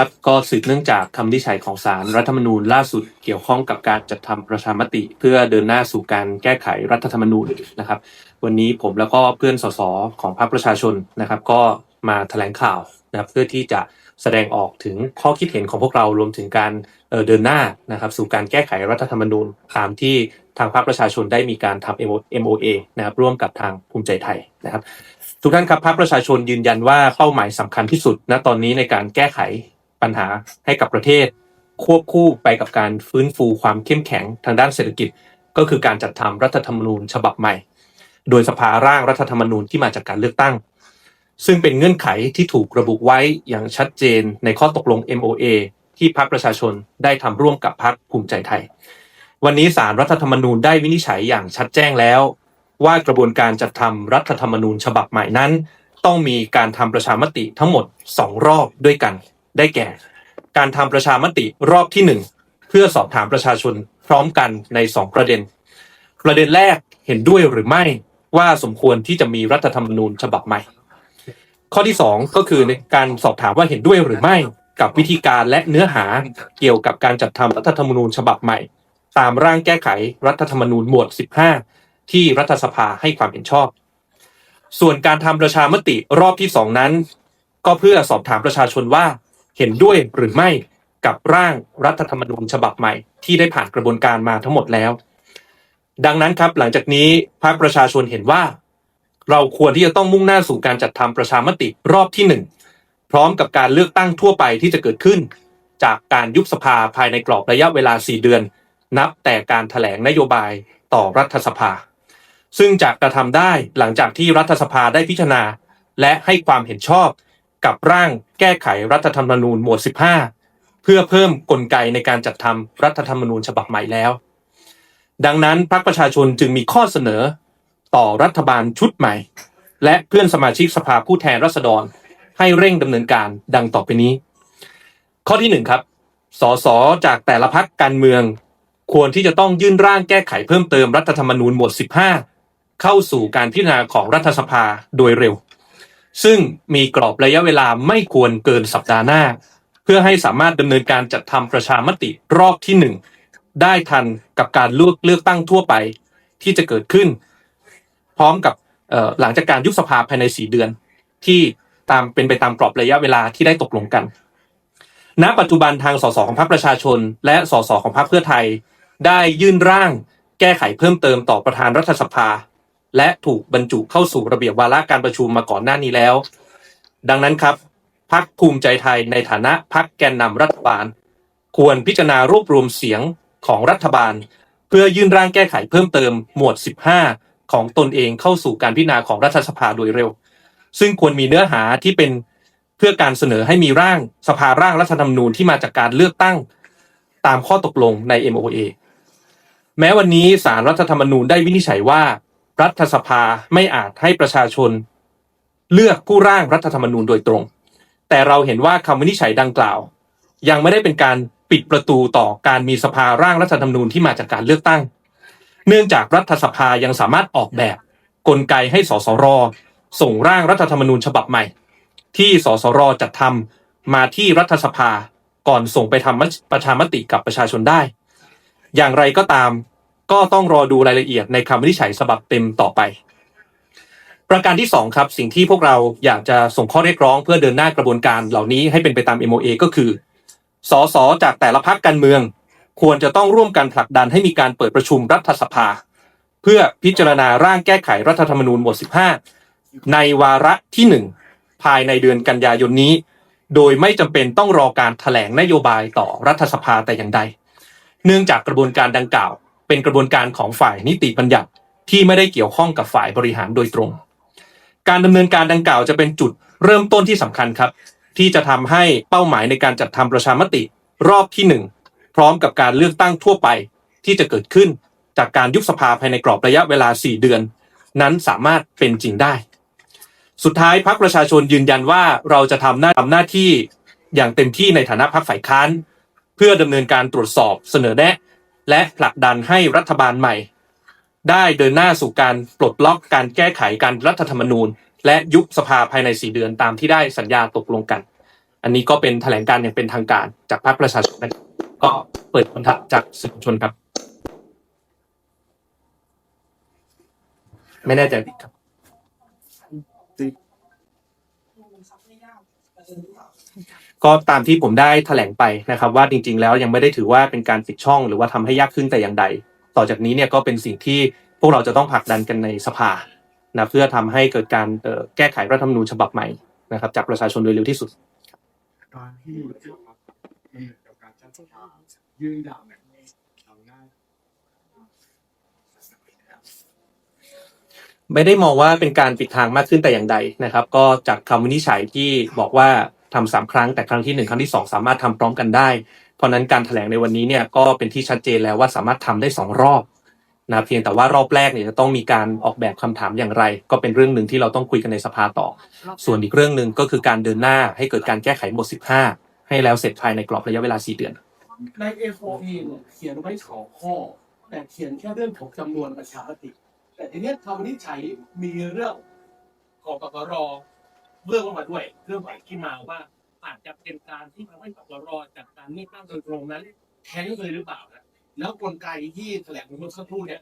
ครับก็สืบเนื่องจากคำวินิจฉัยของศาลรัฐธรรมนูญล่าสุดเกี่ยวข้องกับการจัดทำประชามติ เพื่อเดินหน้าสู่การแก้ไขรัฐธรรมนูญนะครับ วันนี้ผมแล้วก็เพื่อนสสของพรรคประชาชนนะครับ ก็มาแถลงข่าวนะครับเพื่อที่จะแสดงออกถึงข้อคิดเห็นของพวกเรารวมถึงการเอ่อเดินหน้านะครับ สู่การแก้ไขรัฐธรรมนูญตามที่ทางพรรคประชาชนได้มีการทำ MOA นะครับร่วมกับทางภูมิใจไทยนะครับ ทุกท่านครับพรรคประชาชนยืนยันว่าเป้าหมายสำคัญที่สุดณตอนนี้ในการแก้ไข ปัญหาให้กับประเทศ ควบคู่ไปกับการฟื้นฟูความเข้มแข็งทางด้านเศรษฐกิจ ก็คือการจัดทำรัฐธรรมนูญฉบับใหม่ โดยสภาร่างรัฐธรรมนูญที่มาจากการเลือกตั้ง ซึ่งเป็นเงื่อนไขที่ถูกระบุไว้อย่างชัดเจนในข้อตกลง MOA ที่พรรคประชาชนได้ทำร่วมกับพรรคภูมิใจไทย วันนี้สารรัฐธรรมนูญได้วินิจฉัยอย่างชัดแจ้งแล้ว ว่ากระบวนการจัดทำรัฐธรรมนูญฉบับใหม่นั้น ต้องมีการทำประชามติทั้งหมด 2 รอบด้วยกัน ได้แก่ การทำประชามติรอบที่1เพื่อสอบถามประชาชนพร้อมกันใน2ประเด็น ประเด็นแรกเห็นด้วยหรือไม่ว่าสมควรที่จะมีรัฐธรรมนูญฉบับใหม่ ข้อที่2ก็คือในการสอบถามว่าเห็นด้วยหรือไม่กับวิธีการและเนื้อหาเกี่ยวกับการจัดทำรัฐธรรมนูญฉบับใหม่ ตามร่างแก้ไขรัฐธรรมนูญหมวด 15 ที่รัฐสภาให้ความเห็นชอบ ส่วนการทำประชามติรอบที่สองนั้น ก็เพื่อสอบถามประชาชนว่า เห็นด้วยหรือไม่กับร่างรัฐธรรมนูญฉบับใหม่ที่ได้ผ่านกระบวนการมาทั้งหมดแล้ว ดังนั้นครับหลังจากนี้ภาคประชาชนเห็นว่า เราควรที่จะต้องมุ่งหน้าสู่การจัดทำประชามติรอบที่หนึ่งพร้อมกับการเลือกตั้งทั่วไปที่จะเกิดขึ้น จากการยุบสภาภายในกรอบระยะเวลา 4 เดือน นับแต่การถแถลงนโยบายต่อรัฐสภา ซึ่งจะกระทำได้หลังจากที่รัฐสภาได้พิจารณา และให้ความเห็นชอบ กับร่างแก้ไขรัฐธรรมนูญหมวด 15 เพื่อเพิ่มกลไกในการจัดทำรัฐธรรมนูญฉบับใหม่แล้ว ดังนั้นพรรคประชาชนจึงมีข้อเสนอต่อรัฐบาลชุดใหม่ และเพื่อนสมาชิกสภาผู้แทนราษฎร ให้เร่งดำเนินการดังต่อไปนี้ ข้อที่หนึ่งครับสสจากแต่ละพักการเมือง ควรที่จะต้องยื่นร่างแก้ไขเพิ่มเติมรัฐธรรมนูญหมวด 15 เข้าสู่การพิจารณาของรัฐสภาโดยเร็ว ซึ่งมีกรอบระยะเวลาไม่ควรเกินสัปดาห์หน้า เพื่อให้สามารถดำเนินการจัดทำประชามติรอบที่หนึ่งได้ทันกับการเลือกเลือกตั้งทั่วไปที่จะเกิดขึ้น พร้อมกับหลังจากการยุบสภาภายใน4เดือน ที่ตามเป็นไปตามกรอบระยะเวลาที่ได้ตกลงกัน ณ ปัจจุบันทางสสของพรรคประชาชน และสสของพรรคเพื่อไทย ได้ยื่นร่าง แก้ไขเพิ่มเติมต่อประธานรัฐสภา และถูกบรรจุเข้าสู่ระเบียบวาระการประชุมมาก่อนหน้านี้แล้ว ดังนั้นครับพรรคภูมิใจไทยในฐานะพรรคแกนนำรัฐบาล ควรพิจารณารวบรวมเสียงของรัฐบาล เพื่อยื่นร่างแก้ไขเพิ่มเติมหมวด 15 ของตนเองเข้าสู่การพิจารณาของรัฐสภาโดยเร็ว ซึ่งควรมีเนื้อหาที่เป็นเพื่อการเสนอให้มีร่างสภาร่างรัฐธรรมนูญที่มาจากการเลือกตั้งตามข้อตกลงใน MOA แม้วันนี้สารรัฐธรรมนูญได้วินิจฉัยว่า รัฐสภาไม่อาจให้ประชาชน เลือกผู้ร่างรัฐธรรมนูญโดยตรง แต่เราเห็นว่าคำวินิจฉัยดังกล่าว ยังไม่ได้เป็นการปิดประตูต่อการมีสภาร่างรัฐธรรมนูญที่มาจากการเลือกตั้ง เนื่องจากรัฐสภายังสามารถออกแบบ กลไกให้สสรส่งร่างรัฐธรรมนูญฉบับใหม่ ที่สสรจัดทำมาที่รัฐสภาก่อนส่งไปทำประชามติกับประชาชนได้ อย่างไรก็ตาม ก็ต้องรอดูรายละเอียดในคำวินิจฉัยฉบับเต็มต่อไป ประการที่สองครับ สิ่งที่พวกเราอยากจะส่งข้อเรียกร้อง เพื่อเดินหน้ากระบวนการเหล่านี้ให้เป็นไปตาม MOA ก็คือสสจากแต่ละพรรคการเมือง ควรจะต้องร่วมกันผลักดันให้มีการเปิดประชุมรัฐสภา เพื่อพิจารณาร่างแก้ไขรัฐธรรมนูญหมวด 15 ในวาระที่หนึ่งภายในเดือนกันยายนนี้ โดยไม่จำเป็นต้องรอการแถลงนโยบายต่อรัฐสภาแต่อย่างใด เนื่องจากกระบวนการดังกล่าว เป็นกระบวนการของฝ่ายนิติบัญญัติที่ไม่ได้เกี่ยวข้องกับฝ่ายบริหารโดยตรง การดำเนินการดังกล่าวจะเป็นจุดเริ่มต้นที่สำคัญครับ ที่จะทำให้เป้าหมายในการจัดทำประชามติรอบที่หนึ่งพร้อมกับการเลือกตั้งทั่วไปที่จะเกิดขึ้นจากการยุบสภาภายในกรอบระยะเวลา 4 เดือน นั้นสามารถเป็นจริงได้ สุดท้ายพรรคประชาชนยืนยันว่าเราจะทำหน้าทำหน้าที่อย่างเต็มที่ในฐานะพรรคฝ่ายค้าน เพื่อดำเนินการตรวจสอบเสนอแนะ และผลักดันให้รัฐบาลใหม่ ได้เดินหน้าสู่การปลดล็อกการแก้ไขการรัฐธรรมนูญ และยุบสภาภายใน 4 เดือนตามที่ได้สัญญาตกลงกัน อันนี้ก็เป็นแถลงการ์อย่างเป็นทางการจากพรรคประชาชนนะครับก็เปิดคำถามจากสื่อมวลชนครับ ไม่แน่ใจครับ ก็ตามที่ผมได้แถลงไปนะครับว่าจริง ๆ แล้วยังไม่ได้ถือว่าเป็นการปิดช่องหรือว่าทำให้ยากขึ้นแต่อย่างใด ต่อจากนี้เนี่ยก็เป็นสิ่งที่พวกเราจะต้องผลักดันกันในสภานะเพื่อทำให้เกิดการแก้ไขรัฐธรรมนูญฉบับใหม่นะครับ จากประชาชนโดยเร็วที่สุดการที่การจัดทายื่นดาวเนี่ยไม่ได้มองว่าเป็นการปิดทางมากขึ้นแต่อย่างใดนะครับ ก็จากคำวินิจฉัยที่บอกว่า ทำสามครั้งแต่ครั้งที่หนึ่งครั้งที่สองสามารถทำพร้อมกันได้ เพราะฉะนั้นการแถลงในวันนี้เนี่ยก็เป็นที่ชัดเจนแล้วว่าสามารถทำได้สองรอบนะเพียงแต่ว่ารอบแรกเนี่ยจะต้องมีการออกแบบคำถามอย่างไร ก็เป็นเรื่องหนึ่งที่เราต้องคุยกันในสภาต่อ ส่วนอีกเรื่องหนึ่งก็คือการเดินหน้าให้เกิดการแก้ไขบท15 ให้แล้วเสร็จภายในกรอบระยะเวลา 4 เดือน ใน A4A เนี่ยเขียนไว้สองข้อ แต่เขียนแค่เรื่องของจำนวนประชามติแต่ทีเนี้ยคำวินิจฉัยมีเรื่องของกกร เรื่องเข้ามาด้วยเรื่องของที่มาว่าอาจจะเป็นการที่ทำให้กกรจากการเลือกตั้งโดยตรงนั้นแท้งเลยหรือเปล่านะแล้วกลไกที่แถลงเมื่อสักครู่เนี่ย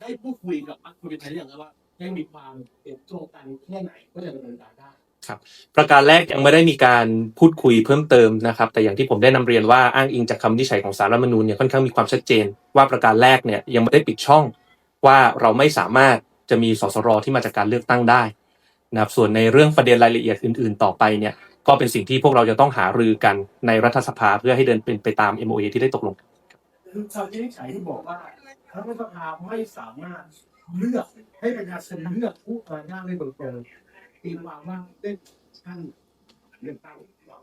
ได้พูดคุยกับพรรคภูมิใจไทยอยังครับว่ายังมีความเห็นตรงกันแค่ไหนก็จะดำเนินการได้ครับประการแรกยังไม่ได้มีการพูดคุยเพิ่มเติมนะครับแต่อย่างที่ผมได้นำเรียนว่าอ้างอิงจากคำวินิจฉัยของสารรัฐมนูญเนี่ยค่อนข้างมีความชัดเจน ว่าประการแรกเนี่ยยังไม่ได้ปิดช่องว่าเราไม่สามารถจะมีสสรที่มาจากการเลือกตั้งได้ นะครับส่วนในเรื่องประเด็นรายละเอียดอื่น ๆ ต่อไปเนี่ยก็เป็นสิ่งที่พวกเราจะต้องหารือกันในรัฐสภาเพื่อให้เดินเป็นไปตาม MOA ที่ได้ตกลงคือคำวินิจฉัยที่บอกว่ารัฐสภาไม่สามารถเลือกให้ประชาชนเลือกผู้มาหน้าได้โดยตรงตีความว่าได้ขั้นเลือกตั้งเรา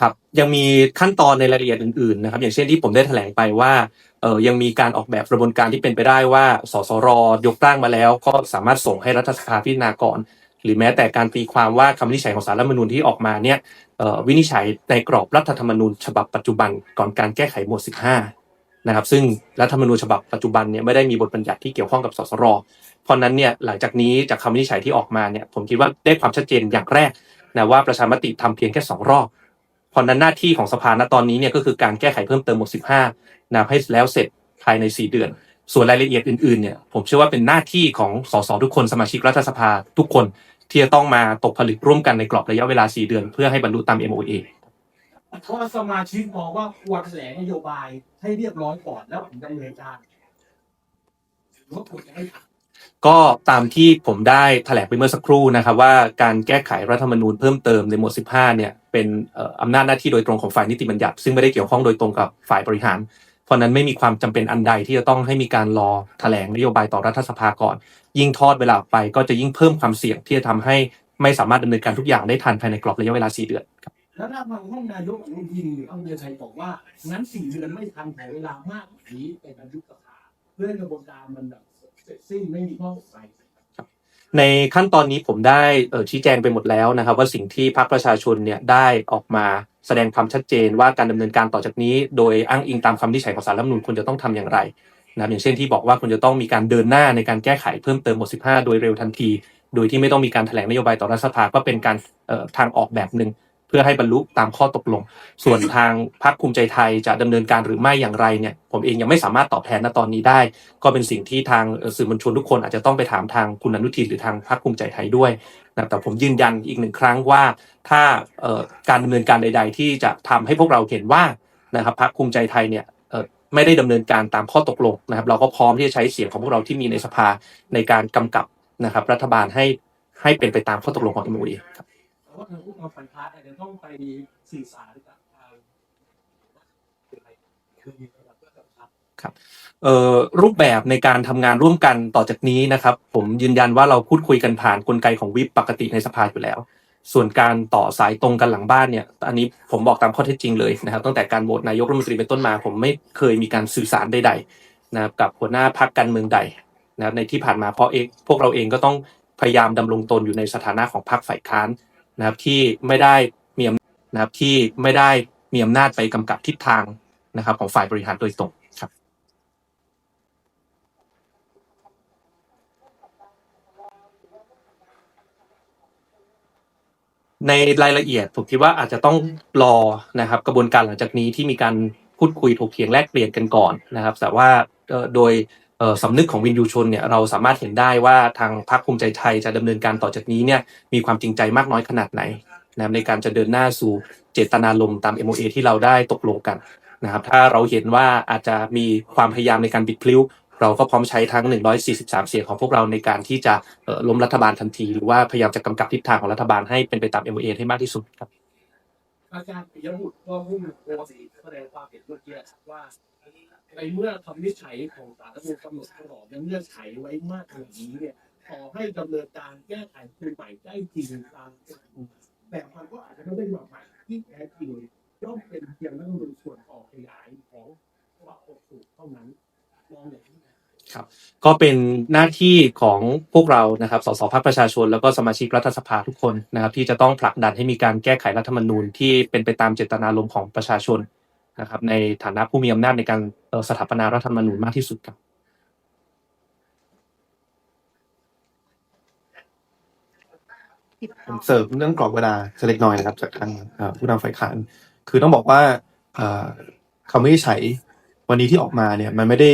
ครับยังมีขั้นตอนในรายละเอียดอื่นๆนะครับอย่างเช่นที่ผมได้แถลงไปว่าเออยังมีการออกแบบกระบวนการที่เป็นไปได้ว่าสสรยกร่างมาแล้ว ก็สามารถส่งให้รัฐสภาพิจารณาก่อน หรือแม้แต่การตีความว่าคำวินิจฉัยของสารรัฐมนูญที่ออกมาเนี่ยวินิจฉัยในกรอบรัฐธรรมนูญฉบับปัจจุบันก่อนการแก้ไขหมวด 15 นะครับ ซึ่งรัฐธรรมนูญฉบับปัจจุบันเนี่ยไม่ได้มีบทบัญญัติที่เกี่ยวข้องกับสสร เพราะนั้นเนี่ยหลังจากนี้จากคำวินิจฉัยที่ออกมาเนี่ยผมคิดว่าได้ความชัดเจนอย่างแรกนะว่าประชามติทำเพียงแค่สองรอบเพราะฉะนั้นหน้าที่ของสภาณตอนนี้เนี่ยก็คือการแก้ไขเพิ่มเติมหมวด 15นะให้แล้วเสร็จภายใน 4 เดือนส่วนรายละเอียดอื่นๆเนี่ยผมเชื่อว่าเป็นหน้าที่ของสสทุกคนสมาชิกรัฐสภาทุกคน ที่จะต้องมาตกผลึกร่วมกันในกรอบระยะเวลา 4 เดือน เพื่อให้บรรลุตาม MOA เพราะว่าสมาชิกมองว่าควรแถลงนโยบายให้เรียบร้อยก่อนแล้วถึงดำเนินการหรือว่าควรจะให้ทก็ตามที่ผมได้แถลงไปเมื่อสักครู่นะครับว่าการแก้ไขรัฐธรรมนูญเพิ่มเติมในหมวด 15 เนี่ยเป็นเอ่ออำนาจหน้าที่โดยตรงของฝ่ายนิติบัญญัติ ซึ่งไม่ได้เกี่ยวข้องโดยตรงกับฝ่ายบริหาร เพราะฉะนั้นไม่มีความจำเป็นอันใดที่จะต้องให้มีการรอแถลงนโยบายต่อรัฐสภาก่อน ยิ่งทอดเวลาออกไปก็จะยิ่งเพิ่มความเสี่ยงที่จะทำให้ไม่สามารถดำเนินการทุกอย่างได้ทันภายในกรอบระยะเวลา 4 เดือนครับำแล้วถ้าทางห้องนายกอนุทินหรืออังเดชัยบอกว่างั้นสี่เดือนไม่ทันขอเวลามากกว่านี้เป็นการยุบสภาเพื่อให้กระบวนการมันแบบเสร็จสิ้นไม่มีข้อสงสัยในขั้นตอนนี้ผมได้เอ่อชี้แจงไปหมดแล้วนะครับ ว่าสิ่งที่พรรคประชาชนเนี่ยได้ออกมา แสดงความชัดเจนว่าการดำเนินการต่อจากนี้ โดยอ้างอิงตามคำวินิจฉัยของสารรัฐธรรมนูญควรจะต้องทำอย่างไรนะครับอย่างเช่นที่บอกว่าควรจะต้องมีการเดินหน้าในการแก้ไขเพิ่มเติมหมด 15 โดยเร็วทันที โดยที่ไม่ต้องมีการแถลงนโยบายต่อรัฐสภาก็เป็นการทางออกแบบหนึ่ง เพื่อให้บรรลุตามข้อตกลง ส่วนทางพรรคภูมิใจไทยจะดำเนินการหรือไม่อย่างไรเนี่ย ผมเองยังไม่สามารถตอบแทนณตอนนี้ได้ ก็เป็นสิ่งที่ทางสื่อมวลชนทุกคนอาจจะต้องไปถามทางคุณอนุทินหรือทางพรรคภูมิใจไทยด้วยนะแต่ผมยืนยันอีกหนึ่งครั้งว่า ถ้าการดำเนินการใด ๆ ที่จะทำให้พวกเราเห็นว่านะครับพรรคภูมิใจไทยเนี่ยไม่ได้ดำเนินการตามข้อตกลงนะครับ เราก็พร้อมที่จะใช้เสียงของพวกเราที่มีในสภาในการกำกับนะครับ รัฐบาลให้ให้เป็นไปตามข้อตกลงของ MOE ครับ ว่าทางผู้นำฝ่ายค้านอาจจะต้องไปสื่อสารกับทางคืออะไรคือครับเอ่อรูปแบบในการทำงานร่วมกันต่อจากนี้นะครับ ผมยืนยันว่าเราพูดคุยกันผ่านกลไกของวิปปกติในสภาอยู่แล้ว ส่วนการต่อสายตรงกันหลังบ้านเนี่ย อันนี้ผมบอกตามข้อเท็จจริงเลยนะครับ ตั้งแต่การโหวตนายกรัฐมนตรีเป็นต้นมา ผมไม่เคยมีการสื่อสารใดๆนะครับกับหัวหน้าพรรคการเมืองใดนะครับในที่ผ่านมาเพราะเองพวกเราเองก็ต้องพยายามดำรงตนอยู่ในสถานะของพรรคฝ่ายค้าน นะครับที่ไม่ได้มีอำนะครับที่ไม่ได้มีอำนาจไปกำกับทิศทางนะครับของฝ่ายบริหารโดยตรงครับ ในรายละเอียดผมคิดว่าอาจจะต้องรอนะครับ กระบวนการหลังจากนี้ที่มีการพูดคุยถกเถียงแลกเปลี่ยนกันก่อนนะครับ แต่ว่าโดย สำนึกของวินยูชนเนี่ยเราสามารถเห็นได้ว่าทางพรรคภูมิใจไทยจะดำเนินการต่อจากนี้เนี่ยมีความจริงใจมากน้อยขนาดไหนนะครับในการจะเดินหน้าสู่เจตนารมณ์ตาม MOA ที่เราได้ตกลงกันนะครับถ้าเราเห็นว่าอาจจะมีความพยายามในการบิดพลิ้ว เราก็พร้อมใช้ทั้ง 143 เสียงของพวกเราในการที่จะล้มรัฐบาลทันที หรือว่าพยายามจะกำกับทิศทางของรัฐบาลให้เป็นไปตาม MOA ให้มากที่สุดครับอาจารย์ปิยบุตรก็มุ่งโพสต์แสดงความเห็นเมื่อกี้ว่า ในเมื่อคำวินิจฉัยของศาลรัฐธรรมนูญกำหนดกรอบและเงื่อนไขไว้มากขนาดนี้เนี่ยขอให้ดำเนินการแก้ไขคืนใหม่ได้จริงตามแต่มันก็อาจจะไม่ได้แบบใหม่ที่แท้จริงย่อมเป็นเพียงรัฐธรรมนูญส่วนต่อขยายของวรรคสูเท่านั้นมองอย่างนี้ ก็เป็นหน้าที่ของพวกเรานะครับ สสพักประชาชนแล้วก็สมาชิกรัฐสภาทุกคนนะครับ ที่จะต้องผลักดันให้มีการแก้ไขรัฐธรรมนูญที่เป็นไปตามเจตนารมณ์ของประชาชน นะครับ ในฐานะผู้มีอำนาจในการสถาปนารัฐธรรมนูญมากที่สุดครับผมเสริมเรื่องกรอบเวลาเล็กน้อยนะครับจากทางผู้นำฝ่ายค้าน คือต้องบอกว่าคำวินิจฉัยวันนี้ที่ออกมาเนี่ยมันไม่ได้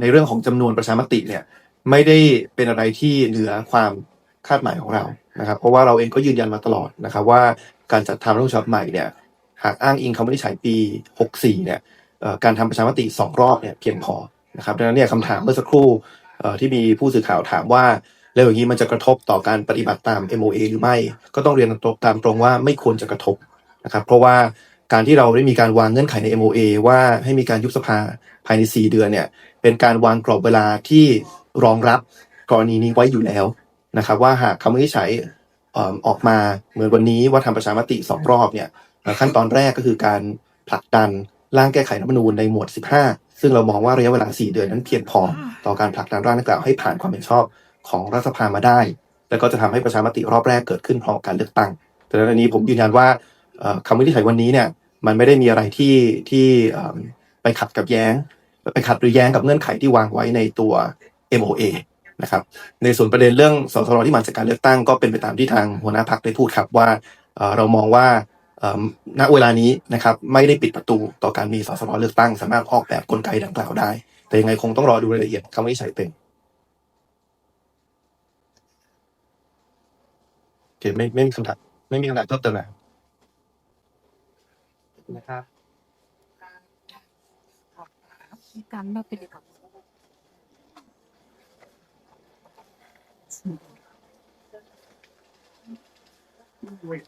ในเรื่องของจำนวนประชามติเนี่ยไม่ได้เป็นอะไรที่เหนือความคาดหมายของเรานะครับ เพราะว่าเราเองก็ยืนยันมาตลอดนะครับ ว่าการจัดทำรัฐธรรมนูญฉบับใหม่เนี่ย หากอ้างอิงคำวินิจฉัยปี 64 เนี่ยเอ่อการทำประชามติสองรอบเนี่ยเพียงพอนะครับดังนั้นเนี่ยคำถามเมื่อสักครู่ที่มีผู้สื่อข่าวถามว่าแล้วอย่างนี้มันจะกระทบต่อการปฏิบัติตาม MOA หรือไม่ ก็ต้องเรียนตรงตามตรงว่าไม่ควรจะกระทบนะครับเพราะว่าการที่เราได้มีการวางเงื่อนไขใน MOA ว่าให้มีการยุบสภาภายใน 4 เดือนเนี่ยเป็นการวางกรอบเวลาที่รองรับกรณีนี้ไว้อยู่แล้วนะครับว่าหากคำวินิจฉัยออกมาเหมือนวันนี้ว่าทำประชามติสองรอบเนี่ย ขั้นตอนแรกก็คือการผลักดันร่างแก้ไขรัฐธรรมนูญในหมวด 15 ซึ่งเรามองว่าระยะเวลา 4 เดือนนั้นเพียงพอ ต่อการผลักดันร่างดังกล่าวให้ผ่านความเห็นชอบของรัฐสภามาได้ แล้วก็จะทำให้ประชามติรอบแรกเกิดขึ้นพร้อมกับการเลือกตั้ง แต่ในอันนี้ผมยืนยันว่าเอ่อคำวินิจฉัยวันนี้เนี่ยมันไม่ได้มีอะไรที่ที่เอิ่มไปขัดกับแย้ง ไปขัดหรือแย้งกับเงื่อนไขที่วางไว้ในตัว MOA นะครับในส่วนประเด็นเรื่องสสรที่มาจากการเลือกตั้งก็เป็นไปตามที่ทางหัวหน้าพักได้พูดครับว่าเอ่อเรามองว่าเอิ่ม ณเวลานี้นะครับไม่ได้ปิดประตูต่อการมีสสรเลือกตั้ง สามารถออกแบบกลไกดังกล่าวได้ แต่ยังไงคงต้องรอดูรายละเอียดคำวินิจฉัยเป็นโอเคไม่ไม่มีคำถามไม่มีคำถามเพิ่มเติมแล้วนะครับการมาเป็นกับด้วย